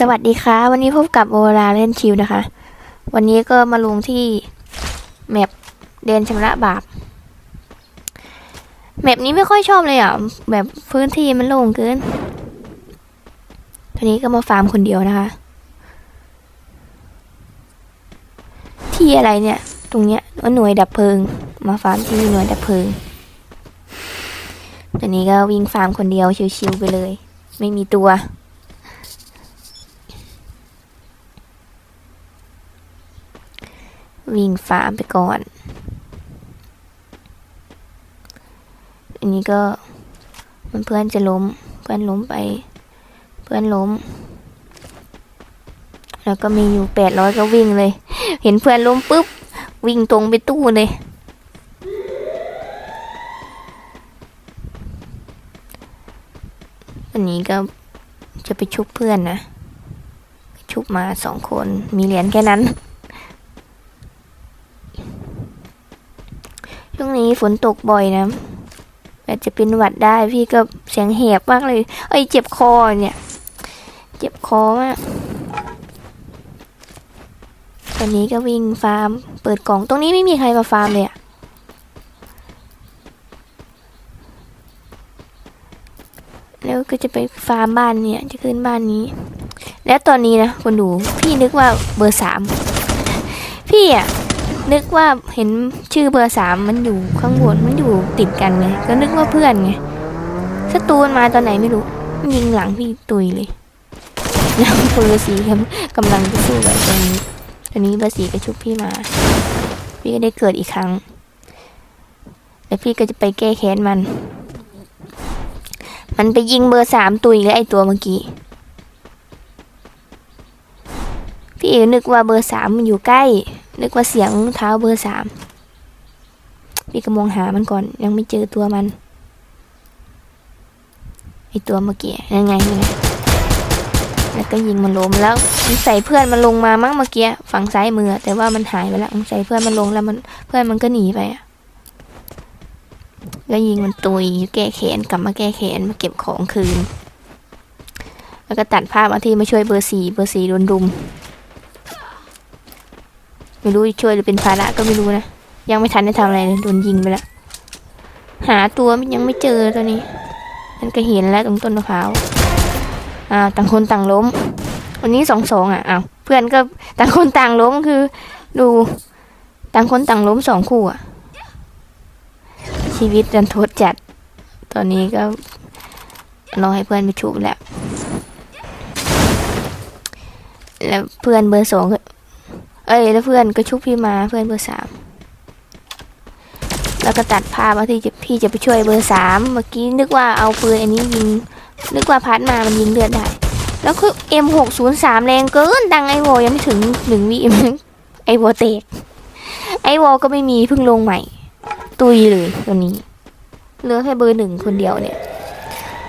สวัสดีค่ะ วันนี้พบกับโอลาเล่นชิวนะคะ วันนี้ก็มาลงที่แมปเดนชำระบาปแมปนี้ไม่ค่อยชอบเลยอะ แบบพื้นที่มันโล่งเกินทีนี้ก็มาฟาร์มคนเดียวนะคะ ที่อะไรเนี่ย ตรงเนี้ยว่าหน่วยดับเพลิง มาฟาร์มที่หน่วยดับเพลิงตอนนี้ก็วิ่งฟาร์มคนเดียวชิวๆไปเลย ไม่มีตัว วิ่งฟาร์มไปก่อน อันนี้ก็มันเพื่อนจะล้ม เพื่อนล้มไป เพื่อนล้ม แล้วก็มีอยู่แปดร้อยก็วิ่งเลย เห็นเพื่อนล้มปุ๊บ วิ่งตรงไปตู้เลยอันนี้ก็จะไปชุบเพื่อนนะ ชุบมาสองคนมีเหรียญแค่นั้น ช่วง นี้ฝนตกบ่อยนะอาจจะเป็นหวัดได้พี่ก็เสียงแหบมากเลย เอ้ยเจ็บคอเนี่ย เจ็บคอมากตอนนี้ก็วิ่งฟาร์ม เปิดกล่องตรงนี้ไม่มีใครมาฟาร์มเลยอะแล้วก็จะไปฟาร์มบ้านเนี่ยจะขึ้นบ้านนี้ แล้วตอนนี้นะคนดูพี่นึกว่าเบอร์สามพี่อะ นึกว่าเห็นชื่อเบอร์สามมันอยู่ข้างบนมันอยู่ติดกันไงก็นึกว่าเพื่อนไงศัตรูมันมาตอนไหนไม่รู้มันยิงหลังพี่ตุยเลยแล้วเบอร์สีกำกำลังจะสู้กับตรงนี้ตอนนี้เบอร์สีก็ชุบพี่มา พี่ก็ได้เกิดอีกครั้งแล้วพี่ก็จะไปแก้แค้นมัน มันไปยิงเบอร์สามตุยเลยไอตัวเมื่อกี้พี่เอนึกว่าเบอร์สามมันอยู่ใกล้ นึกว่าเสียงเท้าเบอร์สามพี่ก็มองหามันก่อน ยังไม่เจอตัวมันไอตัวเมื่อกี้ยังไงยังไงแล้วก็ยิงมันล้มแล้วมันใส่เพื่อนมันลงมามั้งเมื่อกี้ฝั่งซ้ายมือ แต่ว่ามันหายไปแล้วมันใส่เพื่อนมันลงแล้วมันเพื่อนมันก็หนีไปอะแล้วยิงมันตุยแก้แขนกลับมาแก้แขนมาเก็บของคืน แล้วก็ตัดภาพมาที่มาช่วยเบอร์สี่เบอร์สี่โดนรุม ไม่รู้ช่วยหรือเป็นภาระก็ไม่รู้นะ ยังไม่ทันได้ทำอะไรเลยโดนยิงไปแล้ว หาตัวยังไม่เจอตอนนี้ มันก็เห็นแล้วตรงต้นมะพร้าวอ้าวต่างคนต่างล้ม วันนี้สองสองอะอ้าวเพื่อนก็ต่างคนต่างล้มคือ ดูต่างคนต่างล้มสองคู่อะ ชีวิตรันทดจัด ตอนนี้ก็รอให้เพื่อนไปชุบแล้ว แล้วเพื่อนเบอร์สองก็ เอ้ยแล้วเพื่อนก็ชุบพี่มาเพื่อนเบอร์สามแล้วก็ตัดภาพว่าที่จะพี่จะไปช่วยเบอร์สามเมื่อกี้นึกว่าเอาปืนอันนี้ยิงนึกว่าพัดมามันยิงเลือดได้ แล้วคือ M หกศูนย์สามแรงเกินดังไอโวยังไม่ถึงหนึ่งวิไอโวเตกไอโวก็ไม่มีเพิ่งลงใหม่ ตุยเลยตัวนี้เหลือแค่เบอร์หนึ่งคนเดียวเนี่ย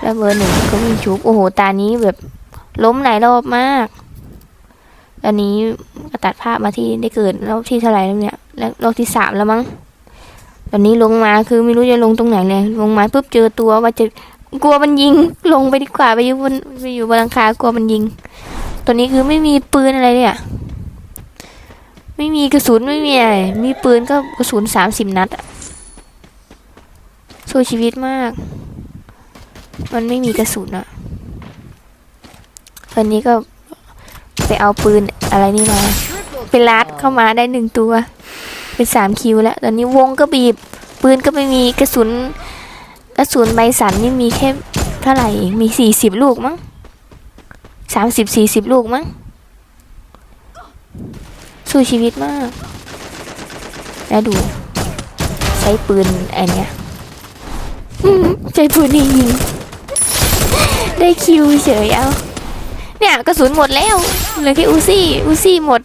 แล้วเบอร์หนึ่งก็วิ่งชุบโอ้โหตานี้แบบล้มหลายรอบมากตอนนี้ ตัดภาพมาที่ได้เกิดรอบที่เท่าไหร่แล้วเนี่ยแล้วรอบที่สามแล้วมั้งตอนนี้ลงมาคือไม่รู้จะลงตรงไหนเลยลงมาปุ๊บเจอตัวว่าจะกลัวมันยิง ลงไปดีกว่าไปอยู่บนไปอยู่บนหลังคากลัวมันยิง ตอนนี้คือไม่มีปืนอะไรเลยอะไม่มีกระสุนไม่มีอะไรมีปืนก็กระสุนสามสิบนัดอะสู้ชีวิตมาก มันไม่มีกระสุนอะตอนนี้ก็ไปเอาปืนอะไรนี่มา ไปลัดเข้ามาได้หนึ่งตัว เป็นสามคิวแล้ว ตอนนี้วงก็บีบ ปืนก็ไม่มีกระสุน กระสุนใบสันนี่มีแค่เท่าไหร่เองมีสี่สิบลูกมั้งสามสิบสี่สิบลูกมั้ง สู้ชีวิตมาก แล้วดู ใช้ปืนไอเนี้ยอื้อหือใช้ปืนนี่ยิง ได้คิวเฉยเอา เนี่ยกระสุนหมดแล้วเหลือแค่อูซี่ อูซี่หมด